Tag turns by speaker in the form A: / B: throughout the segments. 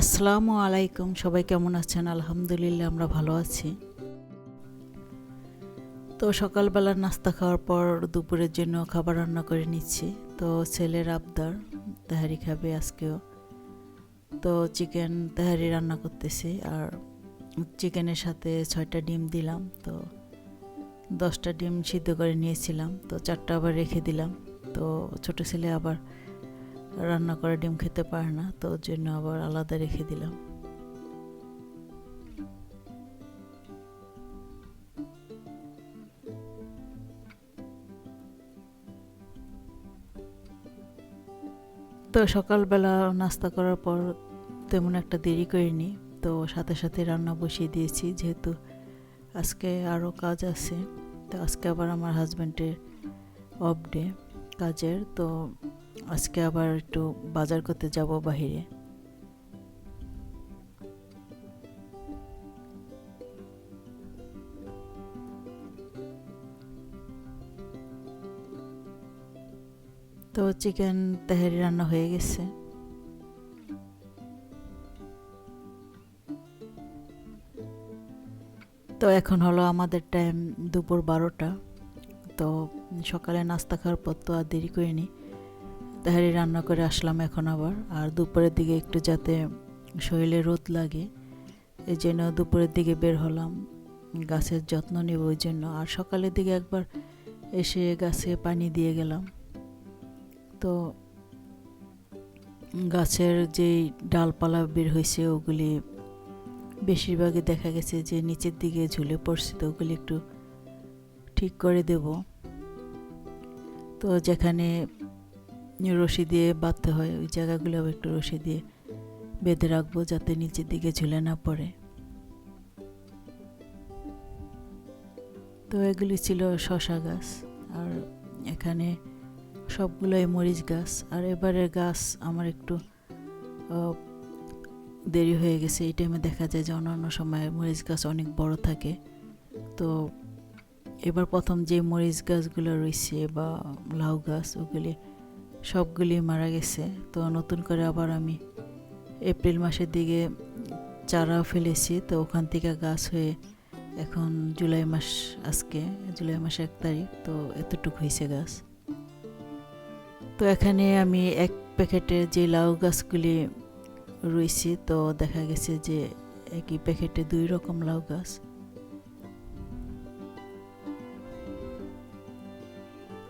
A: আসসালামু আলাইকুম, সবাই কেমন আছেন? আলহামদুলিল্লাহ, আমরা ভালো আছি। তো সকালবেলা নাস্তা খাওয়ার পর দুপুরের জন্য খাবার রান্না করে নিচ্ছি। তো ছেলের আবদার, তাহারি খাবে আজকেও। তো চিকেন তাহারি রান্না করতেছি আর চিকেনের সাথে ছয়টা ডিম দিলাম। তো দশটা ডিম সিদ্ধ করে নিয়েছিলাম। তো চারটা আবার রেখে দিলাম। তো ছোট ছেলে আবার রান্না করা ডিম খেতে পারে না, তো ওর জন্য আবার আলাদা রেখে দিলাম। তো সকালবেলা নাস্তা করার পর তেমন একটা দেরি করিনি, তো সাথে সাথে রান্না বসিয়ে দিয়েছি, যেহেতু আজকে আরও কাজ আছে। তো আজকে আবার আমার হাজব্যান্ডের অফ ডে কাজের, তো আজকে আবার একটু বাজার করতে যাব বাহিরে। তো চিকেন তেহারি রান্না হয়ে গেছে। তো এখন হলো আমাদের টাইম দুপুর বারোটা। তো সকালে নাস্তা খাওয়ার পর তো আর দেরি করিনি। তাহারি রান্না করে আসলাম এখন আবার। আর দুপুরের দিকে একটু যাতে শরীরে রোদ লাগে, এই জন্য দুপুরের দিকে বের হলাম, গাছের যত্ন নেব ওই জন্য। আর সকালের দিকে একবার এসে গাছে পানি দিয়ে গেলাম। তো গাছের যেই ডালপালা বের হয়েছে, ওগুলি বেশিরভাগই দেখা গেছে যে নিচের দিকে ঝুলে পড়ছে, তো ওগুলি একটু ঠিক করে দেব। তো যেখানে রশি দিয়ে বাঁধতে হয়, ওই জায়গাগুলো একটু রশি দিয়ে বেঁধে রাখব যাতে নিচের দিকে ঝুলে না পড়ে। তো এগুলি ছিল শশা গাছ, আর এখানে সবগুলোই মরিচ গাছ। আর এবারের গাছ আমার একটু দেরি হয়ে গেছে, এই টাইমে দেখা যায় যে অন্যান্য সময় মরিচ গাছ অনেক বড় থাকে। তো এবার প্রথম যে মরিচ গাছগুলো রয়েছে বা লাউ গাছ, ওগুলি সবগুলি মারা গেছে। তো নতুন করে আবার আমি এপ্রিল মাসের দিকে চারা ফেলেছি। তো ওখান থেকে গাছ হয়ে এখন জুলাই মাস আজকে, জুলাই মাস এক তারিখ, তো এতটুকু হয়েছে গাছ। তো এখানে আমি এক প্যাকেটের যে লাউ গাছগুলি রয়েছে, তো দেখা গেছে যে একই প্যাকেটে দুই রকম লাউ গাছ।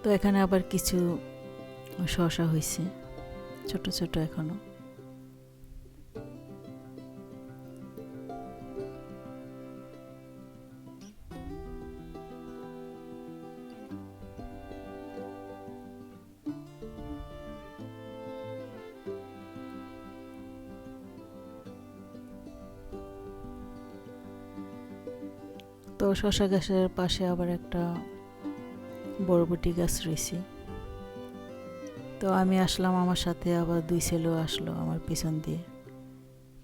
A: তো এখানে আবার কিছু শশা হয়েছে ছোট ছোট এখনও। তো শশা গাছের পাশে আবার একটা বরবটি গাছ রয়েছে। তো আমি আসলাম আমার সাথে, আবার দুই ছেলেও আসলো আমার পিছন দিয়ে।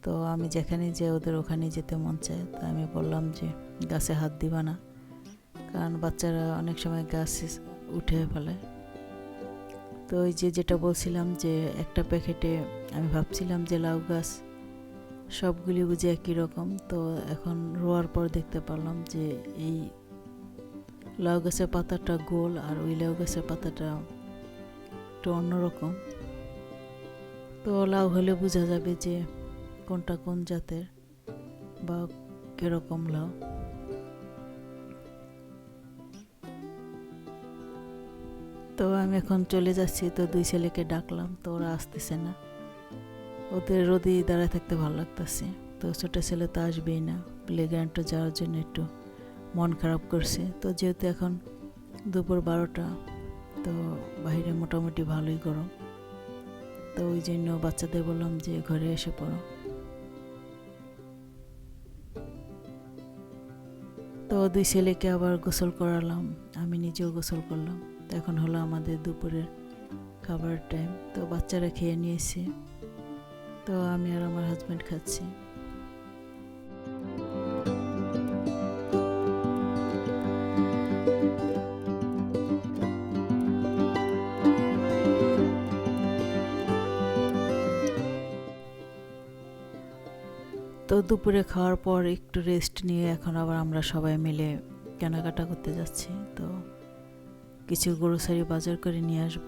A: তো আমি যেখানে যে ওদের ওখানে যেতে মন চায়, তো আমি বললাম যে গাছে হাত দিবা না। কারণ বাচ্চারা অনেক সময় গাছ উঠে ফেলে। তো ওই যে যেটা বলছিলাম যে একটা প্যাকেটে আমি ভাবছিলাম যে লাউ গাছ, সবগুলি বুঝে একই রকম। তো এখন রোয়ার পর দেখতে পারলাম যে এই লাউ গাছের পাতাটা গোল আর ওই লাউ গাছের পাতাটা একটু অন্যরকম তো লাউ হলে বোঝা যাবে যে কোনটা কোন জাতের বা কীরকম লাউ। তো আমি এখন চলে যাচ্ছি, তো দুই ছেলেকে ডাকলাম, তো ওরা আসতেছে না। ওদের রোদি দাঁড়ায় থাকতে ভালো লাগতেছে। তো ছোটো ছেলে তো আসবেই না প্লে গ্রাউন্ডে যাওয়ার জন্য একটু মন খারাপ করছে। তো যেহেতু এখন দুপুর বারোটা তো বাইরে মোটামুটি ভালোই গরম। তো ওই জন্য বাচ্চাদের বললাম যে ঘরে এসে পড়ো। তো দুই ছেলেকে আবার গোসল করালাম, আমি নিজেও গোসল করলাম। তো এখন হলো আমাদের দুপুরের খাবার টাইম তো বাচ্চারা খেয়ে নিয়েছে। তো আমি আর আমার হাজব্যান্ড খাচ্ছি। দুপুরে খাওয়ার পর একটু রেস্ট নিয়ে এখন আবার আমরা সবাই মিলে কেনাকাটা করতে যাচ্ছি। তো কিছু গ্রোসারি বাজার করে নিয়ে আসব।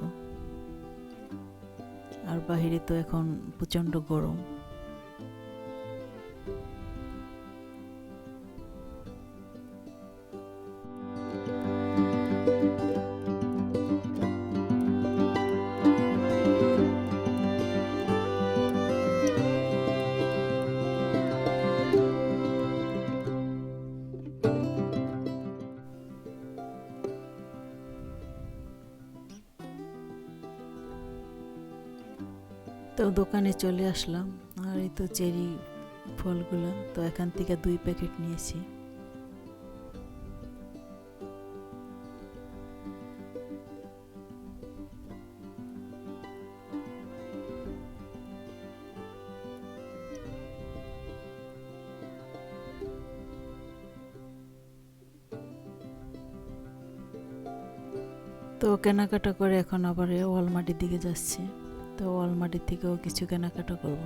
A: আর বাহিরে তো এখন প্রচণ্ড গরম। তো দোকানে চলে আসলাম। আর এই তো চেরি ফলগুলো, তো এখান থেকে দুই প্যাকেট নিয়েছি। তো কেনাকাটা করে এখন আবার ওয়ালমার্টের দিকে যাচ্ছি। তো ওয়ালমার্টের থেকেও কিছু কেনাকাটা করব।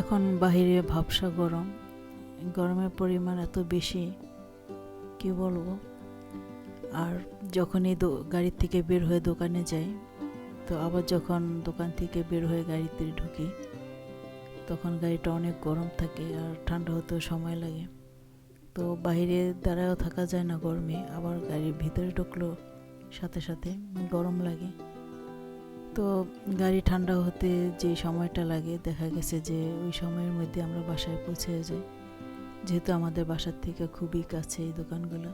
A: এখন বাহিরে ভাবসা গরম। গরমের পরিমাণ এত বেশি, কি বলব? আর যখনই গাড়ির থেকে বের হয়ে দোকানে যাই, তো আবার যখন দোকান থেকে বের হয়ে গাড়িতে ঢুকি, তখন গাড়িটা অনেক গরম থাকে আর ঠান্ডা হতেও সময় লাগে। তো বাইরে দাঁড়ায়ও থাকা যায় না গরমে, আবার গাড়ির ভিতরে ঢুকলো সাথে সাথে গরম লাগে। তো গাড়ি ঠান্ডা হতে যে সময়টা লাগে, দেখা গেছে যে ওই সময়ের মধ্যে আমরা বাসায় পৌঁছে যাই। যেহেতু আমাদের বাসার থেকে খুবই কাছে এই দোকানগুলো।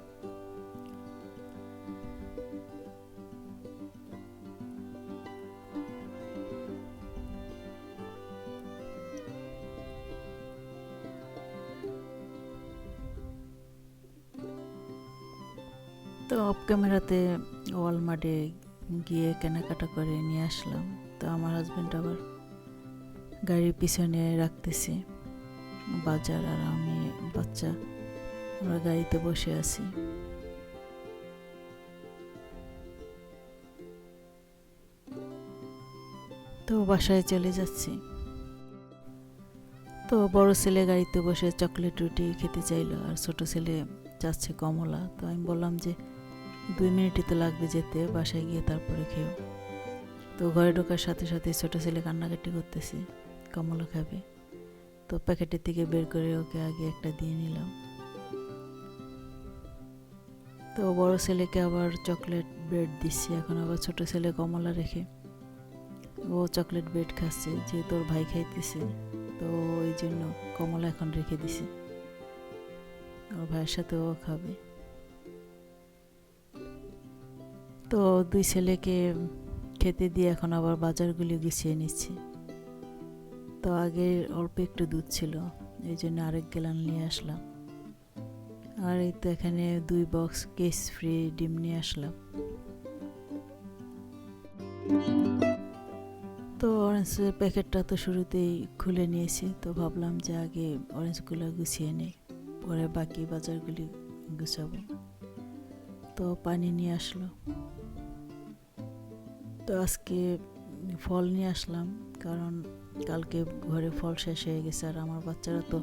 A: অফ ক্যামেরাতে ওয়ালমার্টে গিয়ে কেনাকাটা করে নিয়ে আসলাম। তো আমার হাজব্যান্ড আবার গাড়ির পিছনে রাখতেছি। বাজার আর আমি বাচ্চা, আমরা গাড়িতে বসে আছি। তো বাসায় চলে যাচ্ছি। তো বড় ছেলে গাড়িতে বসে চকলেট রুটি খেতে চাইলো আর ছোট ছেলে যাচ্ছে কমলা। তো আমি বললাম যে দুই মিনিটই তো লাগবে যেতে, বাসায় গিয়ে তারপরে খেয়েও। তো ঘরে ঢোকার সাথে সাথে ছোটো ছেলে কান্নাকাটি করতেছে, কমলা খাবে। তো প্যাকেটের থেকে বের করে ওকে আগে একটা দিয়ে নিলাম। তো বড় ছেলেকে আবার চকলেট ব্রেড দিচ্ছি, এখন আবার ছোট ছেলে কমলা রেখে। ও চকলেট ব্রেড খাচ্ছে, যেহেতু ওর ভাই খাইতেছে, তো ওই জন্য কমলা এখন রেখে দিছি। ওর ভাইয়ের সাথে ও খাবে। তো দুই ছেলেকে খেতে দিয়ে এখন আবার বাজারগুলি গুছিয়ে নিচ্ছি। তো আগে অল্প একটু দুধ ছিল, এই জন্য আরেক গেলান নিয়ে আসলাম। আর এই তো এখানে দুই বক্স কেস ফ্রি ডিম নিয়ে আসলাম। তো অরেঞ্জের প্যাকেটটা তো শুরুতেই খুলে নিয়েছি, তো ভাবলাম যে আগে অরেঞ্জগুলো গুছিয়ে নেই, পরে বাকি বাজারগুলি গুছাবো। তো পানি নিয়ে আসলো। তো আজকে ফল নিয়ে আসলাম, কারণ কালকে ঘরে ফল শেষ হয়ে গেছে আর আমার বাচ্চারা তো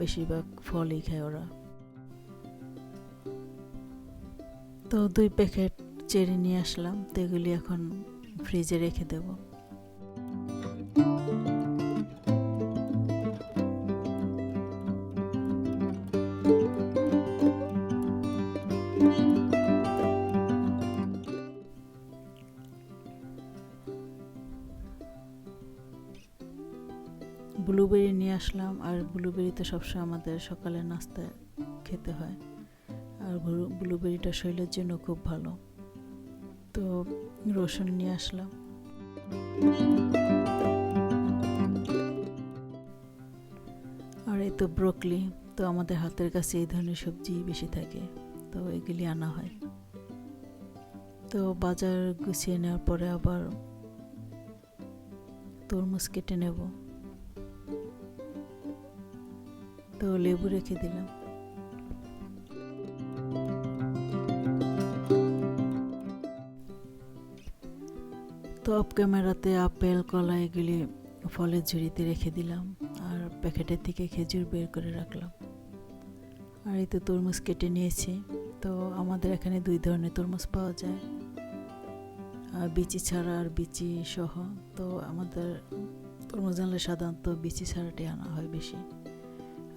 A: বেশিরভাগ ফলই খায় ওরা। তো দুই প্যাকেট চেরি নিয়ে আসলাম, তো এগুলি এখন ফ্রিজে রেখে দেবো। ব্লুবেরি নিয়ে আসলাম, আর ব্লুবেরি তো সবসময় আমাদের সকালে নাস্তায় খেতে হয়। আর ব্লুবেরিটা শরীরের জন্য খুব ভালো। তো রসুন নিয়ে আসলাম। আর এই তো ব্রোকলি তো আমাদের হাতের কাছে এই ধরনের সবজি বেশি থাকে, তো এগুলি আনা হয়। তো বাজার গুছিয়ে নেওয়ার পরে আবার তরমুজ কেটে নেব। তো লেবু রেখে দিলাম। তো অফ ক্যামেরাতে আপেল, কলা এগুলি ফলের ঝুড়িতে রেখে দিলাম আর প্যাকেটের থেকে খেজুর বের করে রাখলাম। আর এই তো তরমুজ কেটে নিয়েছি। তো আমাদের এখানে দুই ধরনের তরমুজ পাওয়া যায়। আর বিচি ছাড়া আর বিচি সহ। তো আমাদের তরমুজ আনলে সাধারণত বিচি ছাড়াটি আনা হয় বেশি।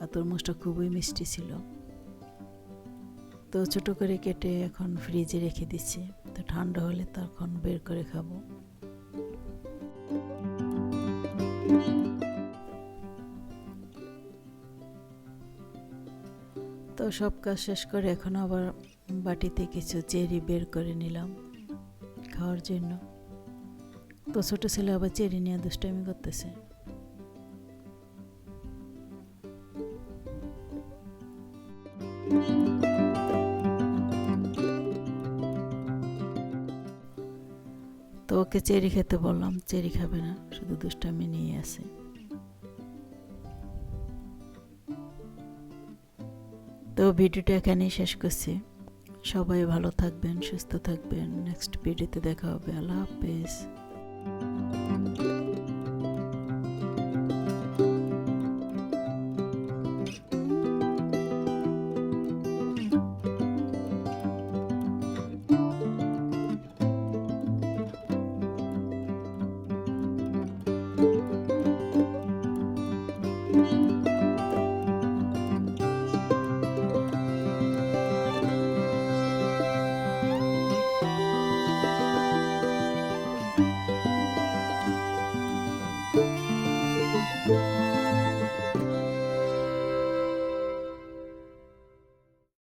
A: আর তরমুজটা খুবই মিষ্টি ছিল। তো ছোট করে কেটে এখন ফ্রিজে রেখে দিচ্ছি। তো ঠান্ডা হলে তখন বের করে খাব। তো সব কাজ শেষ করে এখন আবার বাটিতে কিছু চেরি বের করে নিলাম খাওয়ার জন্য। তো ছোট ছেলে আবার চেরি নিয়ে দুষ্টামি করতেছে। ওকে চেরি খেতে বললাম, চেরি খাবে না, শুধু দুষ্টামি নিয়ে আসে তো ভিডিওটা এখানেই শেষ করছি। সবাই ভালো থাকবেন, সুস্থ থাকবেন। নেক্সট ভিডিওতে দেখা হবে। আল্লাহ হাফেজ।